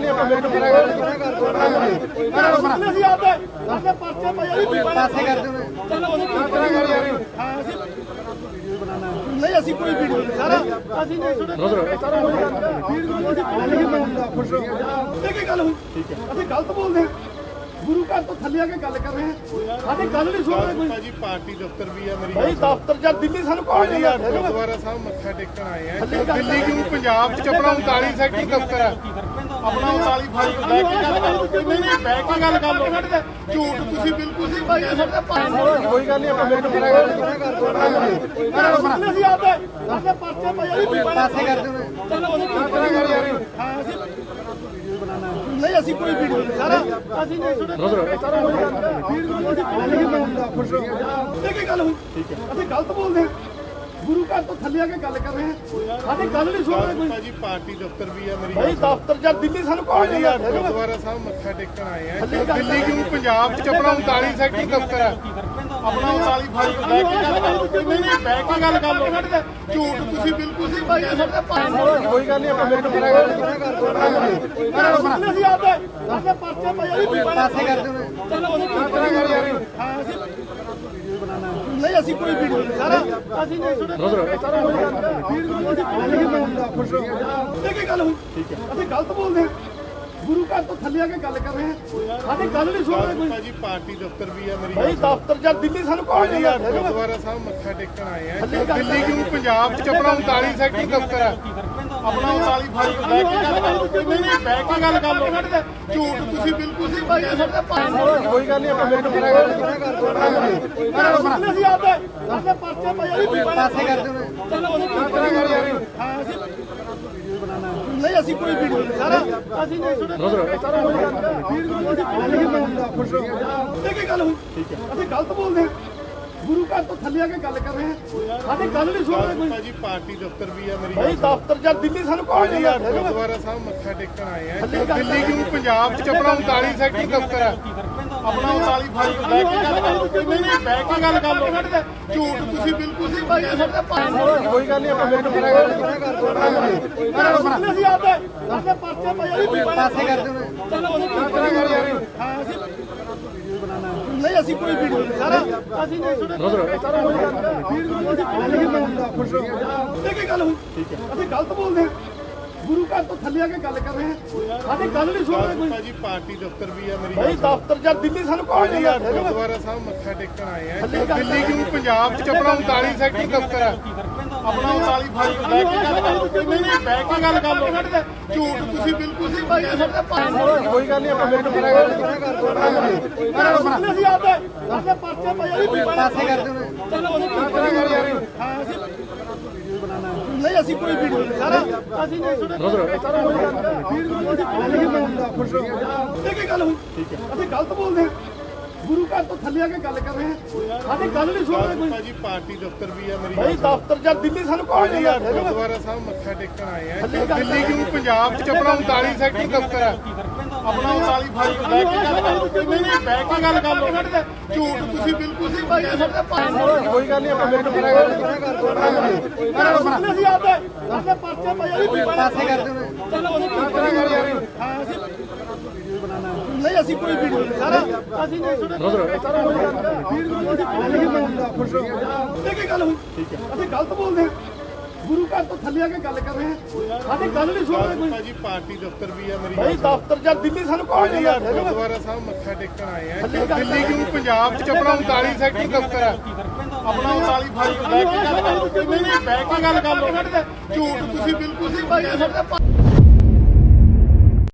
ਗੱਲ ਨਹੀਂ ਆਪਾਂ ਮੈਨੂੰ ਕਰਾਂਗੇ ਅਸੀਂ ਆਪਦੇ ਆਪਣੇ ਪਰਚੇ ਪਏ ਆ ਪਾਸੇ ਕਰ ਦਿਓ ਨਹੀਂ ਅਸੀਂ ਕੋਈ ਵੀਡੀਓ ਨਹੀਂ। ਸਾਰਾ ਅਸੀਂ ਨਹੀਂ ਤੁਹਾਡੇ ਇਹ ਕੀ ਗੱਲ ਹੋਈ ਅਸੀਂ ਗਲਤ ਬੋਲਦੇ ਹਾਂ। ਗੁਰੂ ਘਰ ਤੋਂ ਥੱਲੇ ਆ ਕੇ ਗੱਲ ਕਰ ਰਹੇ ਹਾਂ। ਸਾਡੀ ਗੱਲ ਨਹੀਂ ਸੁਣ ਰਹੇ ਕੋਈ। ਭਾਜੀ ਪਾਰਟੀ ਦਫ਼ਤਰ ਵੀ ਆ ਮੇਰੀ। ਭਾਈ ਦਫ਼ਤਰ ਜਾਂ ਦਿੱਲੀ ਸਾਨੂੰ ਕੌਣ ਨਹੀਂ ਆ ਗੁਰਦੁਆਰਾ ਸਾਹਿਬ ਮੱਥਾ ਟੇਕਣ ਆਏ ਆ। ਦਿੱਲੀ ਕਿਉਂ? ਪੰਜਾਬ ਚ ਆਪਣਾ 39 ਸੈਕਟਰ ਦਫ਼ਤਰ ਆ। ਆਪਣਾ 39 ਫਾਈਲ ਲੈ ਕੇ ਗੱਲ ਕਰੋ ਨਹੀਂ ਨਹੀਂ ਬਹਿ ਕੇ ਗੱਲ ਕਰ ਲਓ। ਝੂਠ ਤੁਸੀਂ ਬਿਲਕੁਲ ਨਹੀਂ ਭਾਈ ਕੋਈ ਗੱਲ ਨਹੀਂ ਆਪਾਂ ਮੈਨੂੰ ਕਰਾਂਗੇ ਅਸੀਂ ਆਪਦੇ ਆਪਣੇ ਪਰਚੇ ਪਏ ਆ ਪਾਸੇ ਕਰ ਨਹੀਂ ਅਸੀਂ ਕੋਈ ਵੀਡੀਓ ਨਹੀਂ। ਸਾਰਾ ਅਸੀਂ ਨਹੀਂ ਤੁਹਾਡੇ ਇਹ ਕੀ ਗੱਲ ਹੋਈ ਅਸੀਂ ਗਲਤ ਬੋਲਦੇ ਹਾਂ। ਗੁਰੂ ਘਰ ਤੋਂ ਥੱਲੇ ਆ ਕੇ ਗੱਲ ਕਰ ਰਹੇ ਹਾਂ। ਸਾਡੀ ਗੱਲ ਨਹੀਂ ਸੁਣ ਰਹੇ ਕੋਈ। ਭਾਜੀ ਪਾਰਟੀ ਦਫ਼ਤਰ ਵੀ ਆ ਮੇਰੀ। ਭਾਈ ਦਫ਼ਤਰ ਜਾਂ ਦਿੱਲੀ ਸਾਨੂੰ ਕੌਣ ਨਹੀਂ ਆ ਗੁਰਦੁਆਰਾ ਸਾਹਿਬ ਮੱਥਾ ਟੇਕਣ ਆਏ ਆ। ਦਿੱਲੀ ਕਿਉਂ? ਪੰਜਾਬ ਚ ਆਪਣਾ 39 ਸੈਕਟਰ ਦਫ਼ਤਰ ਆ। ਆਪਣਾ 39 ਫਾਈਲ ਲੈ ਕੇ ਗੱਲ ਕਰੋ। ਨਹੀਂ ਬਹਿ ਕੇ ਗੱਲ ਕਰ ਲਓ। ਝੂਠ ਤੁਸੀਂ ਬਿਲਕੁਲ ਨਹੀਂ ਭਾਈ ਕੋਈ ਗੱਲ ਨਹੀਂ ਆਪਾਂ ਮੈਨੂੰ ਕਰਾਂਗੇ ਅਸੀਂ ਆਪਦੇ ਆਪਣੇ ਪਰਚੇ ਪਏ ਆ ਪਾਸੇ ਕਰ ਨਹੀਂ ਅਸੀਂ ਕੋਈ ਵੀਡੀਓ ਨਹੀਂ ਸਾਰਾ ਅਸੀਂ ਨਹੀਂ ਤੁਹਾਡੇ ਇਹ ਕੀ ਗੱਲ ਹੋਈ। ਅਸੀਂ ਗਲਤ ਬੋਲਦੇ ਹਾਂ। ਗੁਰੂ ਘਰ ਤੋਂ ਥੱਲੇ ਆ ਕੇ ਗੱਲ ਕਰ ਰਹੇ ਹਾਂ। ਸਾਡੀ ਗੱਲ ਨਹੀਂ ਸੁਣ ਰਹੇ ਕੋਈ। ਭਾਜੀ ਪਾਰਟੀ ਦਫ਼ਤਰ ਵੀ ਆ ਮੇਰੀ ਭਾਈ ਦਫ਼ਤਰ ਜਾਂ ਦਿੱਲੀ ਸਾਨੂੰ ਕੌਣ ਨਹੀਂ ਆ ਗੁਰਦੁਆਰਾ ਸਾਹਿਬ ਮੱਥਾ ਟੇਕਣ ਆਏ ਆ। ਦਿੱਲੀ ਕਿਉਂ ਪੰਜਾਬ ਚ ਆਪਣਾ 39 ਸੈਕਟਰ ਦਫ਼ਤਰ ਆ? ਆਪਣਾ 39 ਫਾਈਲ ਲੈ ਕੇ ਗੱਲ ਕਰੋ ਨਹੀਂ ਨਹੀਂ ਬਹਿ ਕੇ ਗੱਲ ਕਰ ਲਓ। ਝੂਠ ਤੁਸੀਂ ਬਿਲਕੁਲ ਨਹੀਂ ਭਾਈ ਕੋਈ ਗੱਲ ਨਹੀਂ ਆਪਾਂ ਮੈਨੂੰ ਕਰਾਂਗੇ ਅਸੀਂ ਆਪਦੇ। ਆਪਣੇ ਪਰਚੇ ਪਏ ਆ ਪਾਸੇ ਕਰ ਨਹੀਂ ਅਸੀਂ ਕੋਈ ਵੀਡੀਓ ਨਹੀਂ। ਸਾਰਾ ਅਸੀਂ ਨਹੀਂ ਤੁਹਾਡੇ ਇਹ ਕੀ ਗੱਲ ਹੋਈ ਅਸੀਂ ਗਲਤ ਬੋਲਦੇ ਹਾਂ। ਘਰ ਤੋਂ ਥੱਲੇ ਆ ਕੇ ਗੱਲ ਕਰ ਰਹੇ ਹਾਂ। ਸਾਡੀ ਗੱਲ ਨਹੀਂ ਸੁਣ ਰਹੇ ਕੋਈ। ਭਾਜੀ ਪਾਰਟੀ ਦਫ਼ਤਰ ਵੀ ਆ ਮੇਰੀ। ਭਾਈ ਦਫ਼ਤਰ ਜਾਂ ਦਿੱਲੀ ਸਾਨੂੰ ਕੌਣ ਨਹੀਂ ਆ ਗੁਰਦੁਆਰਾ ਸਾਹਿਬ ਮੱਥਾ ਟੇਕਣ ਆਏ ਆ। ਦਿੱਲੀ ਕਿਉਂ? ਪੰਜਾਬ ਚ ਆਪਣਾ 39 ਸੈਕਟਰ ਦਫ਼ਤਰ ਆ। ਆਪਣਾ 39 ਫਾਈਲ ਲੈ ਕੇ ਗੱਲ ਕਰੋ ਨਹੀਂ ਬਹਿ ਕੇ ਗੱਲ ਕਰ ਲਓ। ਝੂਠ ਤੁਸੀਂ ਬਿਲਕੁਲ ਨਹੀਂ ਭਾਈ ਕੋਈ ਗੱਲ ਨਹੀਂ ਆਪਾਂ ਮੈਨੂੰ ਕਰਾਂਗੇ ਅਸੀਂ ਆਪਦੇ ਆਪਣੇ ਪਰਚੇ ਪਏ ਆ ਪਾਸੇ ਕਰ ਨਹੀਂ ਅਸੀਂ ਕੋਈ ਵੀਡੀਓ ਨਹੀਂ ਸਾਰਾ ਅਸੀਂ ਨਹੀਂ ਤੁਹਾਡੇ ਇਹ ਕੀ ਗੱਲ ਹੋਈ? ਅਸੀਂ ਗਲਤ ਬੋਲਦੇ ਹਾਂ। ਗੁਰੂ ਘਰ ਤੋਂ ਥੱਲੇ ਆ ਕੇ ਗੱਲ ਕਰ ਰਹੇ ਹਾਂ। ਸਾਡੀ ਗੱਲ ਨਹੀਂ ਸੁਣ ਰਹੇ ਕੋਈ। ਭਾਜੀ ਪਾਰਟੀ ਦਫ਼ਤਰ ਵੀ ਆ ਮੇਰੀ। ਭਾਈ ਦਫ਼ਤਰ ਜਾਂ ਦਿੱਲੀ ਸਾਨੂੰ ਕੌਣ ਨਹੀਂ ਆ ਗੁਰਦੁਆਰਾ ਸਾਹਿਬ ਮੱਥਾ ਟੇਕਣ ਆਏ ਆ। ਦਿੱਲੀ ਕਿਉਂ? ਪੰਜਾਬ ਚ ਆਪਣਾ 39 ਸੈਕਟਰ ਦਫ਼ਤਰ ਆ। ਆਪਣਾ 39 ਫਾਈਲ ਲੈ ਕੇ ਗੱਲ ਕਰੋ ਨਹੀਂ ਨਹੀਂ ਬਹਿ ਕੇ ਗੱਲ ਕਰ ਲਓ। ਝੂਠ ਤੁਸੀਂ ਬਿਲਕੁਲ ਨਹੀਂ ਭਾਈ ਕੋਈ ਗੱਲ ਨਹੀਂ ਆਪਾਂ ਕਰਾਂਗੇ ਅਸੀਂ ਆਪਦੇ ਆਪਣੇ ਪਰਚੇ ਪਏ ਆ ਪਾਸੇ ਕਰ ਨਹੀਂ ਅਸੀਂ ਕੋਈ ਵੀਡੀਓ ਨਹੀਂ ਸਾਰਾ ਅਸੀਂ ਨਹੀਂ ਤੁਹਾਡੇ ਇਹ ਕੀ ਗੱਲ ਹੋਈ ਅਸੀਂ ਗਲਤ ਬੋਲਦੇ ਹਾਂ ਗੁਰੂ ਘਰ ਤੋਂ ਥੱਲੇ ਆ ਕੇ ਗੱਲ ਕਰ ਰਹੇ ਹਾਂ ਸਾਡੀ ਗੱਲ ਨਹੀਂ ਸੁਣ ਰਹੇ ਕੋਈ ਭਾਜੀ ਪਾਰਟੀ ਦਫ਼ਤਰ ਵੀ ਆ ਮੇਰੀ ਭਾਈ ਦਫ਼ਤਰ ਜਾਂ ਦਿੱਲੀ ਸਾਨੂੰ ਕੌਣ ਨਹੀਂ ਆ ਗੁਰਦੁਆਰਾ ਸਾਹਿਬ ਮੱਥਾ ਟੇਕਣ ਆਏ ਆ ਦਿੱਲੀ ਕਿਉਂ ਪੰਜਾਬ ਚ ਆਪਣਾ 39 ਸੈਕਟਰ ਦਫ਼ਤਰ ਆ ਆਪਣਾ 39 ਫਾਈਲ ਲੈ ਕੇ ਗੱਲ ਕਰੋ ਨਹੀਂ ਨਹੀਂ ਬਹਿ ਕੇ ਗੱਲ ਕਰ ਲਓ। ਝੂਠ ਤੁਸੀਂ ਬਿਲਕੁਲ ਨਹੀਂ ਭਾਈ ਕੋਈ ਗੱਲ ਨਹੀਂ ਆਪਾਂ ਮੈਨੂੰ ਕਰਾਂਗੇ ਅਸੀਂ ਆਪਦੇ ਆਪਣੇ ਪਰਚੇ ਪਏ ਆ ਪਾਸੇ ਕਰ ਨਹੀਂ ਅਸੀਂ ਕੋਈ ਵੀਡੀਓ ਨਹੀਂ। ਸਾਰਾ ਅਸੀਂ ਨਹੀਂ ਤੁਹਾਡੇ ਇਹ ਕੀ ਗੱਲ ਹੋਈ? ਅਸੀਂ ਗਲਤ ਬੋਲਦੇ ਹਾਂ। ਗੁਰੂ ਘਰ ਤੋਂ ਥੱਲੇ ਆ ਕੇ ਗੱਲ ਕਰ ਰਹੇ ਹਾਂ ਸਾਡੀ ਗੱਲ ਨਹੀਂ ਸੁਣ ਰਹੇ ਕੋਈ। ਭਾਜੀ ਪਾਰਟੀ ਦਫ਼ਤਰ ਵੀ ਆ ਮੇਰੀ। ਭਾਈ ਦਫ਼ਤਰ ਜਾਂ ਦਿੱਲੀ ਸਾਨੂੰ ਕੌਣ ਨਹੀਂ ਆ ਗੁਰਦੁਆਰਾ ਸਾਹਿਬ ਮੱਥਾ ਟੇਕਣ ਆਏ ਆ। ਦਿੱਲੀ ਕਿਉਂ? ਪੰਜਾਬ ਚ ਆਪਣਾ 39 ਸੈਕਟਰ ਦਫ਼ਤਰ ਆ। ਆਪਣਾ 39 ਫਾਈਲ ਲੈ ਕੇ ਗੱਲ ਕਰੋ ਨਹੀਂ ਗੱਲ ਕਰ ਲਓ। ਝੂਠ ਤੁਸੀਂ ਬਿਲਕੁਲ ਨਹੀਂ ਭਾਈ